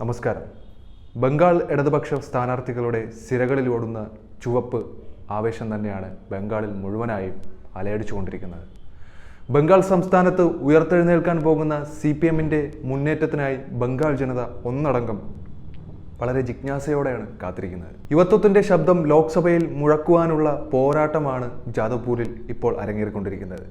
നമസ്കാരം. ബംഗാൾ ഇടതുപക്ഷ സ്ഥാനാർത്ഥികളുടെ സിരകളിൽ ഓടുന്ന ചുവപ്പ് ആവേശം തന്നെയാണ് ബംഗാളിൽ മുഴുവനായും അലയടിച്ചുകൊണ്ടിരിക്കുന്നത്. ബംഗാൾ സംസ്ഥാനത്ത് ഉയർത്തെഴുന്നേൽക്കാൻ പോകുന്ന സി പി എമ്മിന്റെ മുന്നേറ്റത്തിനായി ബംഗാൾ ജനത ഒന്നടങ്കം വളരെ ജിജ്ഞാസയോടെയാണ് കാത്തിരിക്കുന്നത്. യുവത്വത്തിന്റെ ശബ്ദം ലോക്സഭയിൽ മുഴക്കുവാനുള്ള പോരാട്ടമാണ് ജാദവ്പൂരിൽ ഇപ്പോൾ അരങ്ങേറിക്കൊണ്ടിരിക്കുന്നത്.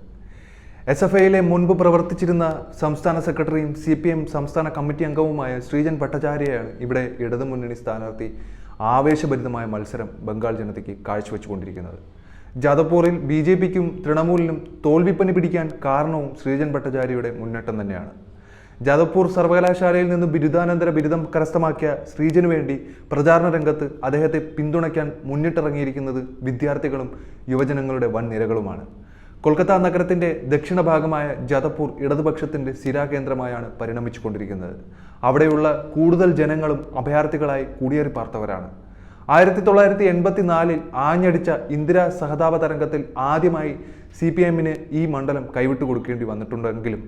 എസ് എഫ് ഐയിലെ മുൻപ് പ്രവർത്തിച്ചിരുന്ന സംസ്ഥാന സെക്രട്ടറിയും സി പി എം സംസ്ഥാന കമ്മിറ്റി അംഗവുമായ ശ്രീജൻ ഭട്ടാചാര്യയാണ് ഇവിടെ ഇടതുമുന്നണി സ്ഥാനാർത്ഥി ആവേശഭരിതമായ മത്സരം ബംഗാൾ ജനതയ്ക്ക് കാഴ്ചവെച്ചുകൊണ്ടിരിക്കുന്നത്. ജാദവ്പൂറിൽ ബി ജെ പിക്കും തൃണമൂലിനും തോൽവിപ്പനി പിടിക്കാൻ കാരണവും ശ്രീജൻ ഭട്ടാചാര്യയുടെ മുന്നേറ്റം തന്നെയാണ്. ജാദവ്പൂർ സർവകലാശാലയിൽ നിന്ന് ബിരുദാനന്തര ബിരുദം കരസ്ഥമാക്കിയ ശ്രീജനു വേണ്ടി പ്രചാരണ രംഗത്ത് അദ്ദേഹത്തെ പിന്തുണയ്ക്കാൻ മുന്നിട്ടിറങ്ങിയിരിക്കുന്നത് വിദ്യാർത്ഥികളും യുവജനങ്ങളുടെ വൻ നിരകളുമാണ് കൊൽക്കത്ത നഗരത്തിന്റെ ദക്ഷിണ ഭാഗമായ ജാദപ്പൂർ ഇടതുപക്ഷത്തിന്റെ സ്ഥിരാകേന്ദ്രമായാണ് പരിണമിച്ചുകൊണ്ടിരിക്കുന്നത്. അവിടെയുള്ള കൂടുതൽ ജനങ്ങളും അഭയാർത്ഥികളായി കുടിയേറി പാർത്തവരാണ്. ആയിരത്തി തൊള്ളായിരത്തി എൺപത്തി നാലിൽ ആഞ്ഞടിച്ച ഇന്ദിരാ സഹതാപ തരംഗത്തിൽ ആദ്യമായി സി പി എമ്മിന് ഈ മണ്ഡലം കൈവിട്ട് കൊടുക്കേണ്ടി വന്നിട്ടുണ്ടെങ്കിലും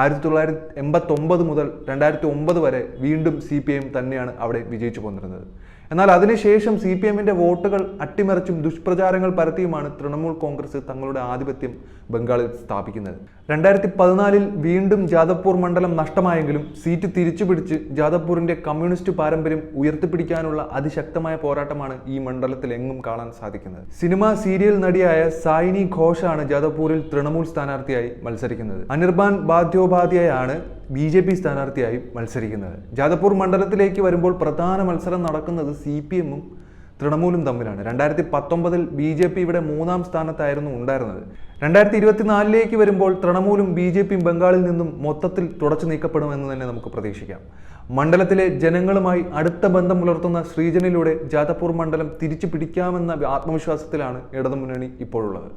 ആയിരത്തി തൊള്ളായിരത്തി എൺപത്തൊമ്പത് മുതൽ രണ്ടായിരത്തി ഒമ്പത് വരെ വീണ്ടും സി പി എം തന്നെയാണ് അവിടെ വിജയിച്ചു പോന്നിരുന്നത്. എന്നാൽ അതിനുശേഷം സി പി എമ്മിന്റെ വോട്ടുകൾ അട്ടിമറിച്ചും ദുഷ്പ്രചാരങ്ങൾ പരത്തിയുമാണ് തൃണമൂൽ കോൺഗ്രസ് തങ്ങളുടെ ആധിപത്യം ബംഗാളിൽ സ്ഥാപിക്കുന്നത്. രണ്ടായിരത്തി പതിനാലിൽ വീണ്ടും ജാദവ്പൂർ മണ്ഡലം നഷ്ടമായെങ്കിലും സീറ്റ് തിരിച്ചുപിടിച്ച് ജാദവ്പൂരിന്റെ കമ്മ്യൂണിസ്റ്റ് പാരമ്പര്യം ഉയർത്തിപ്പിടിക്കാനുള്ള അതിശക്തമായ പോരാട്ടമാണ് ഈ മണ്ഡലത്തിൽ എങ്ങും കാണാൻ സാധിക്കുന്നത്. സിനിമ സീരിയൽ നടിയായ സായിനി ഘോഷാണ് ജാദവ്പൂരിൽ തൃണമൂൽ സ്ഥാനാർത്ഥിയായി മത്സരിക്കുന്നത്. അനിർബാൻ ബാധ്യോപാധ്യായാണ് ബി ജെ പി സ്ഥാനാർത്ഥിയായി മത്സരിക്കുന്നത്. ജാദവ്പൂർ മണ്ഡലത്തിലേക്ക് വരുമ്പോൾ പ്രധാന മത്സരം നടക്കുന്നത് സി പി എമ്മും തൃണമൂലും തമ്മിലാണ്. രണ്ടായിരത്തി പത്തൊമ്പതിൽ ബി ജെ പി ഇവിടെ മൂന്നാം സ്ഥാനത്തായിരുന്നു ഉണ്ടായിരുന്നത്. രണ്ടായിരത്തി ഇരുപത്തിനാലിലേക്ക് വരുമ്പോൾ തൃണമൂലും ബി ജെ പിയും ബംഗാളിൽ നിന്നും മൊത്തത്തിൽ തുടച്ചു നീക്കപ്പെടുമെന്ന് തന്നെ നമുക്ക് പ്രതീക്ഷിക്കാം. മണ്ഡലത്തിലെ ജനങ്ങളുമായി അടുത്ത ബന്ധം പുലർത്തുന്ന ശ്രീജനിലൂടെ ജാദവ്പൂർ മണ്ഡലം തിരിച്ചു പിടിക്കാമെന്ന ആത്മവിശ്വാസത്തിലാണ് ഇടതുമുന്നണി ഇപ്പോഴുള്ളത്.